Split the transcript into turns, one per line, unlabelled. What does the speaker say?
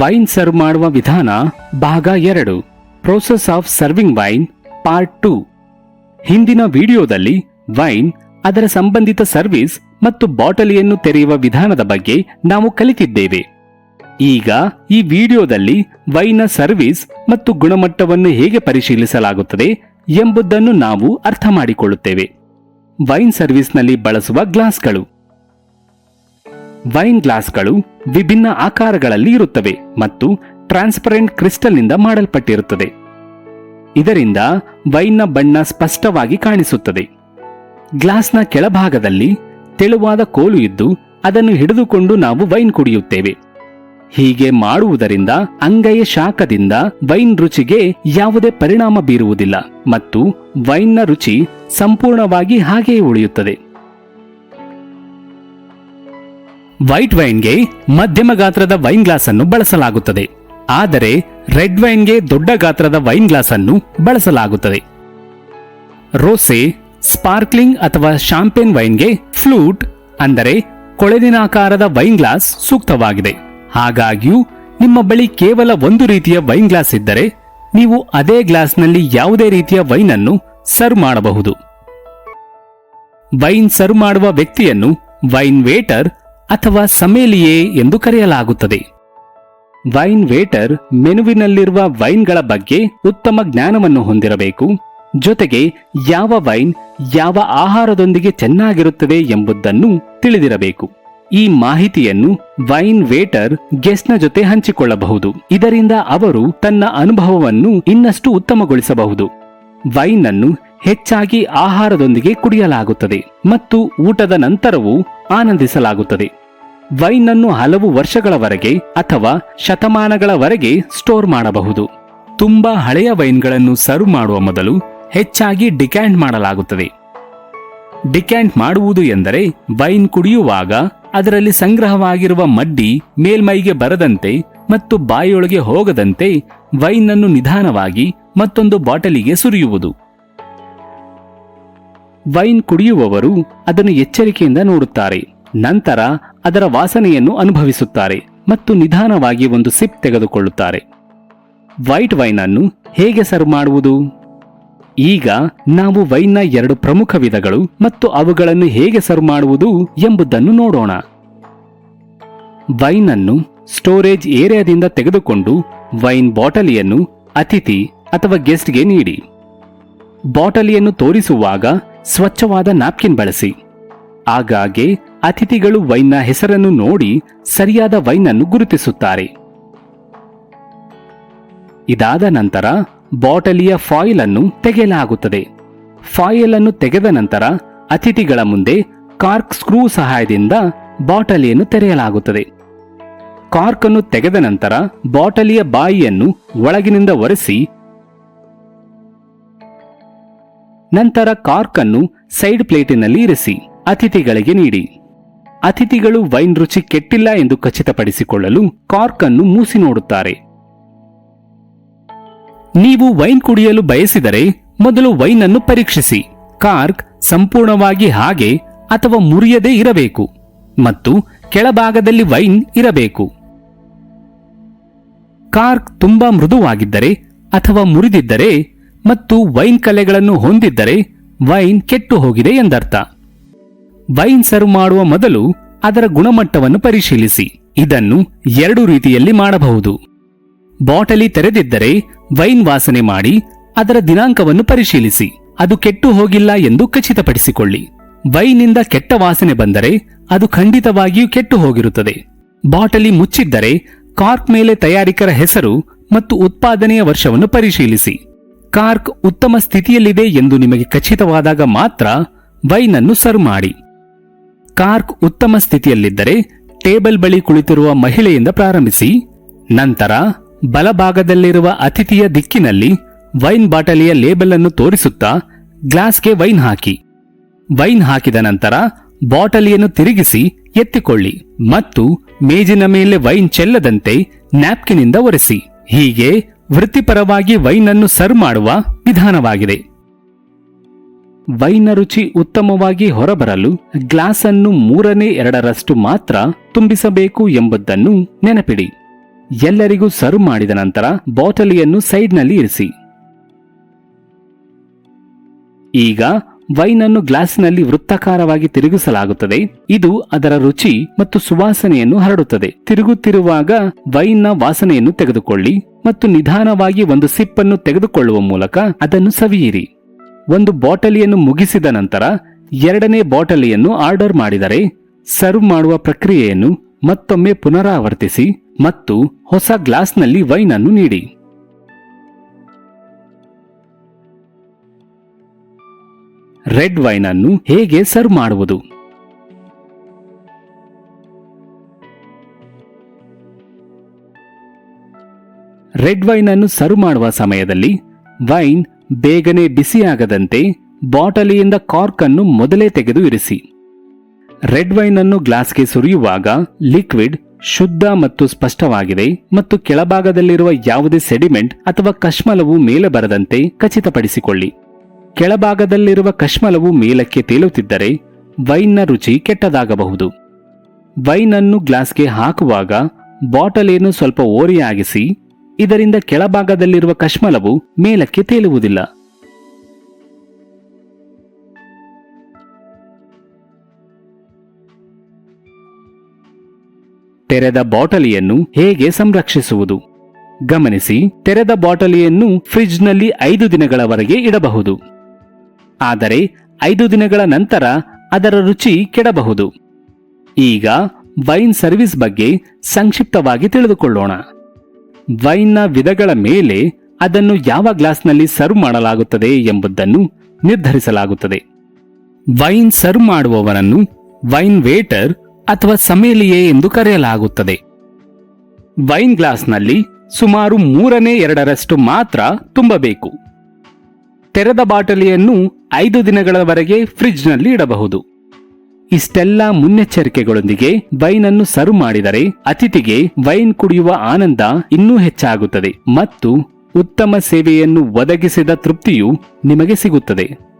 Wine serve ಮಾಡುವ ವಿಧಾನ ಭಾಗ ಎರಡು process of serving wine part two ಹಿಂದಿನ ವಿಡಿಯೋದಲ್ಲಿ ವೈನ್ ಅದರ ಸಂಬಂಧಿತ ಸರ್ವಿಸ್ ಮತ್ತು ಬಾಟಲಿಯನ್ನು ತೆರೆಯುವ ವಿಧಾನದ ಬಗ್ಗೆ ನಾವು ಕಲಿತಿದ್ದೇವೆ. ಈಗ ಈ ವಿಡಿಯೋದಲ್ಲಿ ವೈನ್ನ ಸರ್ವಿಸ್ ಮತ್ತು ಗುಣಮಟ್ಟವನ್ನು ಹೇಗೆ ಪರಿಶೀಲಿಸಲಾಗುತ್ತದೆ ಎಂಬುದನ್ನು ನಾವು ಅರ್ಥ ಮಾಡಿಕೊಳ್ಳುತ್ತೇವೆ. ವೈನ್ ಸರ್ವಿಸ್ನಲ್ಲಿ ಬಳಸುವ ಗ್ಲಾಸ್ಗಳು ವೈನ್ ಗ್ಲಾಸ್ಗಳು ವಿಭಿನ್ನ ಆಕಾರಗಳಲ್ಲಿ ಇರುತ್ತವೆ ಮತ್ತು ಟ್ರಾನ್ಸ್ಪರೆಂಟ್ ಕ್ರಿಸ್ಟಲ್ನಿಂದ ಮಾಡಲ್ಪಟ್ಟಿರುತ್ತದೆ. ಇದರಿಂದ ವೈನ್ನ ಬಣ್ಣ ಸ್ಪಷ್ಟವಾಗಿ ಕಾಣಿಸುತ್ತದೆ. ಗ್ಲಾಸ್ನ ಕೆಳಭಾಗದಲ್ಲಿ ತೆಳುವಾದ ಕೋಲು ಇದ್ದು ಅದನ್ನು ಹಿಡಿದುಕೊಂಡು ನಾವು ವೈನ್ ಕುಡಿಯುತ್ತೇವೆ. ಹೀಗೆ ಮಾಡುವುದರಿಂದ ಅಂಗೈಯ ಶಾಖದಿಂದ ವೈನ್ ರುಚಿಗೆ ಯಾವುದೇ ಪರಿಣಾಮ ಬೀರುವುದಿಲ್ಲ ಮತ್ತು ವೈನ್ನ ರುಚಿ ಸಂಪೂರ್ಣವಾಗಿ ಹಾಗೆಯೇ ಉಳಿಯುತ್ತದೆ. ವೈಟ್ ವೈನ್ಗೆ ಮಧ್ಯಮ ಗಾತ್ರದ ವೈನ್ ಗ್ಲಾಸ್ ಅನ್ನು ಬಳಸಲಾಗುತ್ತದೆ. ಆದರೆ ರೆಡ್ ವೈನ್ಗೆ ದೊಡ್ಡ ಗಾತ್ರದ ವೈನ್ ಗ್ಲಾಸ್ ಅನ್ನು ಬಳಸಲಾಗುತ್ತದೆ. ರೋಸೆ, ಸ್ಪಾರ್ಕ್ಲಿಂಗ್ ಅಥವಾ ಶಾಂಪೇನ್ ವೈನ್ಗೆ ಫ್ಲೂಟ್, ಅಂದರೆ ಕೊಳೆದಿನಾಕಾರದ ವೈನ್ ಗ್ಲಾಸ್ ಸೂಕ್ತವಾಗಿದೆ. ಹಾಗಾಗಿಯೂ ನಿಮ್ಮ ಬಳಿ ಕೇವಲ ಒಂದು ರೀತಿಯ ವೈನ್ ಗ್ಲಾಸ್ ಇದ್ದರೆ ನೀವು ಅದೇ ಗ್ಲಾಸ್ನಲ್ಲಿ ಯಾವುದೇ ರೀತಿಯ ವೈನ್ ಅನ್ನು ಸರ್ವ್ ಮಾಡಬಹುದು. ವೈನ್ ಸರ್ವ್ ಮಾಡುವ ವ್ಯಕ್ತಿಯನ್ನು ವೈನ್ ವೇಟರ್ ಅಥವಾ ಸಮೇಲಿಯೇ ಎಂದು ಕರೆಯಲಾಗುತ್ತದೆ. ವೈನ್ ವೇಟರ್ ಮೆನುವಿನಲ್ಲಿರುವ ವೈನ್ಗಳ ಬಗ್ಗೆ ಉತ್ತಮ ಜ್ಞಾನವನ್ನು ಹೊಂದಿರಬೇಕು. ಜೊತೆಗೆ ಯಾವ ವೈನ್ ಯಾವ ಆಹಾರದೊಂದಿಗೆ ಚೆನ್ನಾಗಿರುತ್ತದೆ ಎಂಬುದನ್ನು ತಿಳಿದಿರಬೇಕು. ಈ ಮಾಹಿತಿಯನ್ನು ವೈನ್ ವೇಟರ್ ಗೆಸ್ಟ್ನ ಜೊತೆ ಹಂಚಿಕೊಳ್ಳಬಹುದು. ಇದರಿಂದ ಅವರು ತನ್ನ ಅನುಭವವನ್ನು ಇನ್ನಷ್ಟು ಉತ್ತಮಗೊಳಿಸಬಹುದು. ವೈನ್ ಅನ್ನು ಹೆಚ್ಚಾಗಿ ಆಹಾರದೊಂದಿಗೆ ಕುಡಿಯಲಾಗುತ್ತದೆ ಮತ್ತು ಊಟದ ನಂತರವೂ ಆನಂದಿಸಲಾಗುತ್ತದೆ. ವೈನ್ ಅನ್ನು ಹಲವು ವರ್ಷಗಳವರೆಗೆ ಅಥವಾ ಶತಮಾನಗಳವರೆಗೆ ಸ್ಟೋರ್ ಮಾಡಬಹುದು. ತುಂಬಾ ಹಳೆಯ ವೈನ್ಗಳನ್ನು ಸರ್ವ್ ಮಾಡುವ ಮೊದಲು ಹೆಚ್ಚಾಗಿ ಡಿಕ್ಯಾಂಟ್ ಮಾಡಲಾಗುತ್ತದೆ. ಡಿಕ್ಯಾಂಟ್ ಮಾಡುವುದು ಎಂದರೆ ವೈನ್ ಕುಡಿಯುವಾಗ ಅದರಲ್ಲಿ ಸಂಗ್ರಹವಾಗಿರುವ ಮಡ್ಡಿ ಮೇಲ್ಮೈಗೆ ಬರದಂತೆ ಮತ್ತು ಬಾಯಿಯೊಳಗೆ ಹೋಗದಂತೆ ವೈನ್ ಅನ್ನು ನಿಧಾನವಾಗಿ ಮತ್ತೊಂದು ಬಾಟಲಿಗೆ ಸುರಿಯುವುದು. ವೈನ್ ಕುಡಿಯುವವರು ಅದನ್ನು ಎಚ್ಚರಿಕೆಯಿಂದ ನೋಡುತ್ತಾರೆ, ನಂತರ ಅದರ ವಾಸನೆಯನ್ನು ಅನುಭವಿಸುತ್ತಾರೆ ಮತ್ತು ನಿಧಾನವಾಗಿ ಒಂದು ಸಿಪ್ ತೆಗೆದುಕೊಳ್ಳುತ್ತಾರೆ. ವೈಟ್ ವೈನ್ ಅನ್ನು ಹೇಗೆ ಸರ್ವ್ ಮಾಡುವುದು? ಈಗ ನಾವು ವೈನ್ನ ಎರಡು ಪ್ರಮುಖ ವಿಧಗಳು ಮತ್ತು ಅವುಗಳನ್ನು ಹೇಗೆ ಸರ್ವ್ ಮಾಡುವುದು ಎಂಬುದನ್ನು ನೋಡೋಣ. ವೈನ್ ಅನ್ನು ಸ್ಟೋರೇಜ್ ಏರಿಯಾದಿಂದ ತೆಗೆದುಕೊಂಡು ವೈನ್ ಬಾಟಲಿಯನ್ನು ಅತಿಥಿ ಅಥವಾ ಗೆಸ್ಟ್ಗೆ ನೀಡಿ. ಬಾಟಲಿಯನ್ನು ತೋರಿಸುವಾಗ ಸ್ವಚ್ಛವಾದ ನಾಪ್ಕಿನ್ ಬಳಸಿ. ಆಗಾಗ್ಗೆ ಅತಿಥಿಗಳು ವೈನ್ನ ಹೆಸರನ್ನು ನೋಡಿ ಸರಿಯಾದ ವೈನ್ ಅನ್ನು ಗುರುತಿಸುತ್ತಾರೆ. ಇದಾದ ನಂತರ ಬಾಟಲಿಯ ಫಾಯಿಲ್ ಅನ್ನು ತೆಗೆಯಲಾಗುತ್ತದೆ. ಫಾಯಿಲ್ ಅನ್ನು ತೆಗೆದ ನಂತರ ಅತಿಥಿಗಳ ಮುಂದೆ ಕಾರ್ಕ್ ಸ್ಕ್ರೂ ಸಹಾಯದಿಂದ ಬಾಟಲಿಯನ್ನು ತೆರೆಯಲಾಗುತ್ತದೆ. ಕಾರ್ಕ್ ಅನ್ನು ತೆಗೆದ ನಂತರ ಬಾಟಲಿಯ ಬಾಯಿಯನ್ನು ಒಳಗಿನಿಂದ ಒರೆಸಿ ನಂತರ ಕಾರ್ಕ್ ಅನ್ನು ಸೈಡ್ ಪ್ಲೇಟಿನಲ್ಲಿ ಇರಿಸಿ, ಅತಿಥಿಗಳಿಗೆ ನೀಡಿ. ಅತಿಥಿಗಳು ವೈನ್ ರುಚಿ ಕೆಟ್ಟಿಲ್ಲ ಎಂದು ಖಚಿತಪಡಿಸಿಕೊಳ್ಳಲು ಕಾರ್ಕ್ ಅನ್ನು ಮೂಸಿ ನೋಡುತ್ತಾರೆ. ನೀವು ವೈನ್ ಕುಡಿಯಲು ಬಯಸಿದರೆ ಮೊದಲು ವೈನ್ ಅನ್ನು ಪರೀಕ್ಷಿಸಿ. ಕಾರ್ಕ್ ಸಂಪೂರ್ಣವಾಗಿ ಹಾಗೆ ಅಥವಾ ಮುರಿಯದೇ ಇರಬೇಕು ಮತ್ತು ಕೆಳಭಾಗದಲ್ಲಿ ವೈನ್ ಇರಬೇಕು. ಕಾರ್ಕ್ ತುಂಬಾ ಮೃದುವಾಗಿದ್ದರೆ ಅಥವಾ ಮುರಿದಿದ್ದರೆ ಮತ್ತು ವೈನ್ ಕಲೆಗಳನ್ನು ಹೊಂದಿದ್ದರೆ ವೈನ್ ಕೆಟ್ಟು ಹೋಗಿದೆ ಎಂದರ್ಥ. ವೈನ್ ಸರ್ವ್ ಮಾಡುವ ಮೊದಲು ಅದರ ಗುಣಮಟ್ಟವನ್ನು ಪರಿಶೀಲಿಸಿ. ಇದನ್ನು ಎರಡು ರೀತಿಯಲ್ಲಿ ಮಾಡಬಹುದು. ಬಾಟಲಿ ತೆರೆದಿದ್ದರೆ ವೈನ್ ವಾಸನೆ ಮಾಡಿ ಅದರ ದಿನಾಂಕವನ್ನು ಪರಿಶೀಲಿಸಿ. ಅದು ಕೆಟ್ಟು ಹೋಗಿಲ್ಲ ಎಂದು ಖಚಿತಪಡಿಸಿಕೊಳ್ಳಿ. ವೈನಿಂದ ಕೆಟ್ಟ ವಾಸನೆ ಬಂದರೆ ಅದು ಖಂಡಿತವಾಗಿಯೂ ಕೆಟ್ಟು ಹೋಗಿರುತ್ತದೆ ಬಾಟಲಿ ಮುಚ್ಚಿದ್ದರೆ ಕಾರ್ಕ್ ಮೇಲೆ ತಯಾರಿಕರ ಹೆಸರು ಮತ್ತು ಉತ್ಪಾದನೆಯ ವರ್ಷವನ್ನು ಪರಿಶೀಲಿಸಿ. ಕಾರ್ಕ್ ಉತ್ತಮ ಸ್ಥಿತಿಯಲ್ಲಿದೆ ಎಂದು ನಿಮಗೆ ಖಚಿತವಾದಾಗ ಮಾತ್ರ ವೈನ್ ಅನ್ನು ಸರ್ವ್ ಮಾಡಿ. ಕಾರ್ಕ್ ಉತ್ತಮ ಸ್ಥಿತಿಯಲ್ಲಿದ್ದರೆ ಟೇಬಲ್ ಬಳಿ ಕುಳಿತಿರುವ ಮಹಿಳೆಯಿಂದ ಪ್ರಾರಂಭಿಸಿ, ನಂತರ ಬಲಭಾಗದಲ್ಲಿರುವ ಅತಿಥಿಯ ದಿಕ್ಕಿನಲ್ಲಿ ವೈನ್ ಬಾಟಲಿಯ ಲೇಬಲ್ ಅನ್ನು ತೋರಿಸುತ್ತಾ ಗ್ಲಾಸ್ಗೆ ವೈನ್ ಹಾಕಿ. ವೈನ್ ಹಾಕಿದ ನಂತರ ಬಾಟಲಿಯನ್ನು ತಿರುಗಿಸಿ ಎತ್ತಿಕೊಳ್ಳಿ ಮತ್ತು ಮೇಜಿನ ಮೇಲೆ ವೈನ್ ಚೆಲ್ಲದಂತೆ ನ್ಯಾಪ್ಕಿನಿಂದ ಒರೆಸಿ. ಹೀಗೆ ವೃತ್ತಿಪರವಾಗಿ ವೈನ್ ಅನ್ನು ಸರ್ವ್ ಮಾಡುವ ವಿಧಾನವಾಗಿದೆ. ವೈನ ರುಚಿ ಉತ್ತಮವಾಗಿ ಹೊರಬರಲು ಗ್ಲಾಸ್ ಅನ್ನು ಮೂರನೇ ಎರಡರಷ್ಟು ಮಾತ್ರ ತುಂಬಿಸಬೇಕು ಎಂಬುದನ್ನು ನೆನಪಿಡಿ. ಎಲ್ಲರಿಗೂ ಸರ್ವ್ ಮಾಡಿದ ನಂತರ ಬಾಟಲಿಯನ್ನು ಸೈಡ್ನಲ್ಲಿ ಇರಿಸಿ. ಈಗ ವೈನ್ ಅನ್ನು ಗ್ಲಾಸ್ನಲ್ಲಿ ವೃತ್ತಾಕಾರವಾಗಿ ತಿರುಗಿಸಲಾಗುತ್ತದೆ. ಇದು ಅದರ ರುಚಿ ಮತ್ತು ಸುವಾಸನೆಯನ್ನು ಹರಡುತ್ತದೆ. ತಿರುಗುತ್ತಿರುವಾಗ ವೈನ್ನ ವಾಸನೆಯನ್ನು ತೆಗೆದುಕೊಳ್ಳಿ ಮತ್ತು ನಿಧಾನವಾಗಿ ಒಂದು ಸಿಪ್ಪನ್ನು ತೆಗೆದುಕೊಳ್ಳುವ ಮೂಲಕ ಅದನ್ನು ಸವಿಯಿರಿ. ಒಂದು ಬಾಟಲಿಯನ್ನು ಮುಗಿಸಿದ ನಂತರ ಎರಡನೇ ಬಾಟಲಿಯನ್ನು ಆರ್ಡರ್ ಮಾಡಿದರೆ ಸರ್ವ್ ಮಾಡುವ ಪ್ರಕ್ರಿಯೆಯನ್ನು ಮತ್ತೊಮ್ಮೆ ಪುನರಾವರ್ತಿಸಿ ಮತ್ತು ಹೊಸ ಗ್ಲಾಸ್ನಲ್ಲಿ ವೈನ್ ಅನ್ನು ನೀಡಿ. ರೆಡ್ ವೈನ್ ಅನ್ನು ಹೇಗೆ ಸರ್ವ್ ಮಾಡುವುದು? ರೆಡ್ ವೈನ್ ಅನ್ನು ಸರ್ವ್ ಮಾಡುವ ಸಮಯದಲ್ಲಿ ವೈನ್ ಬೇಗನೆ ಬಿಸಿಯಾಗದಂತೆ ಬಾಟಲಿಯಿಂದ ಕಾರ್ಕ್ ಅನ್ನು ಮೊದಲೇ ತೆಗೆದು ಇರಿಸಿ. ರೆಡ್ ವೈನ್ ಅನ್ನು ಗ್ಲಾಸ್ಗೆ ಸುರಿಯುವಾಗ ಲಿಕ್ವಿಡ್ ಶುದ್ಧ ಮತ್ತು ಸ್ಪಷ್ಟವಾಗಿದೆ ಮತ್ತು ಕೆಳಭಾಗದಲ್ಲಿರುವ ಯಾವುದೇ ಸೆಡಿಮೆಂಟ್ ಅಥವಾ ಕಶ್ಮಲವು ಮೇಲೆ ಬರದಂತೆ ಖಚಿತಪಡಿಸಿಕೊಳ್ಳಿ. ಕೆಳಭಾಗದಲ್ಲಿರುವ ಕಶ್ಮಲವು ಮೇಲಕ್ಕೆ ತೇಲುತ್ತಿದ್ದರೆ ವೈನ್ನ ರುಚಿ ಕೆಟ್ಟದಾಗಬಹುದು. ವೈನ್ ಅನ್ನು ಗ್ಲಾಸ್ಗೆ ಹಾಕುವಾಗ ಬಾಟಲಿಯನ್ನು ಸ್ವಲ್ಪ ಓರೆಯಾಗಿಸಿ, ಇದರಿಂದ ಕೆಳಭಾಗದಲ್ಲಿರುವ ಕಶ್ಮಲವು ಮೇಲಕ್ಕೆ ತೇಲುವುದಿಲ್ಲ. ತೆರೆದ ಬಾಟಲಿಯನ್ನು ಹೇಗೆ ಸಂರಕ್ಷಿಸುವುದು? ಗಮನಿಸಿ, ತೆರೆದ ಬಾಟಲಿಯನ್ನು ಫ್ರಿಜ್ನಲ್ಲಿ ಐದು ದಿನಗಳವರೆಗೆ ಇಡಬಹುದು. ಆದರೆ ಐದು ದಿನಗಳ ನಂತರ ಅದರ ರುಚಿ ಕೆಡಬಹುದು. ಈಗ ವೈನ್ ಸರ್ವಿಸ್ ಬಗ್ಗೆ ಸಂಕ್ಷಿಪ್ತವಾಗಿ ತಿಳಿದುಕೊಳ್ಳೋಣ. ವೈನ್ನ ವಿಧಗಳ ಮೇಲೆ ಅದನ್ನು ಯಾವ ಗ್ಲಾಸ್ನಲ್ಲಿ ಸರ್ವ್ ಮಾಡಲಾಗುತ್ತದೆ ಎಂಬುದನ್ನು ನಿರ್ಧರಿಸಲಾಗುತ್ತದೆ. ವೈನ್ ಸರ್ವ್ ಮಾಡುವವನನ್ನು ವೈನ್ ವೇಟರ್ ಅಥವಾ ಸಮೇಲಿಯೇ ಎಂದು ಕರೆಯಲಾಗುತ್ತದೆ. ವೈನ್ ಗ್ಲಾಸ್ನಲ್ಲಿ ಸುಮಾರು ಮೂರನೇ ಎರಡರಷ್ಟು ಮಾತ್ರ ತುಂಬಬೇಕು. ತೆರೆದ ಬಾಟಲಿಯನ್ನು ಐದು ದಿನಗಳವರೆಗೆ ಫ್ರಿಡ್ಜ್ನಲ್ಲಿ ಇಡಬಹುದು. ಇಷ್ಟೆಲ್ಲ ಮುನ್ನೆಚ್ಚರಿಕೆಗಳೊಂದಿಗೆ ವೈನ್ ಅನ್ನು ಸರ್ವ್ ಮಾಡಿದರೆ ಅತಿಥಿಗೆ ವೈನ್ ಕುಡಿಯುವ ಆನಂದ ಇನ್ನೂ ಹೆಚ್ಚಾಗುತ್ತದೆ ಮತ್ತು ಉತ್ತಮ ಸೇವೆಯನ್ನು ಒದಗಿಸಿದ ತೃಪ್ತಿಯು ನಿಮಗೆ ಸಿಗುತ್ತದೆ.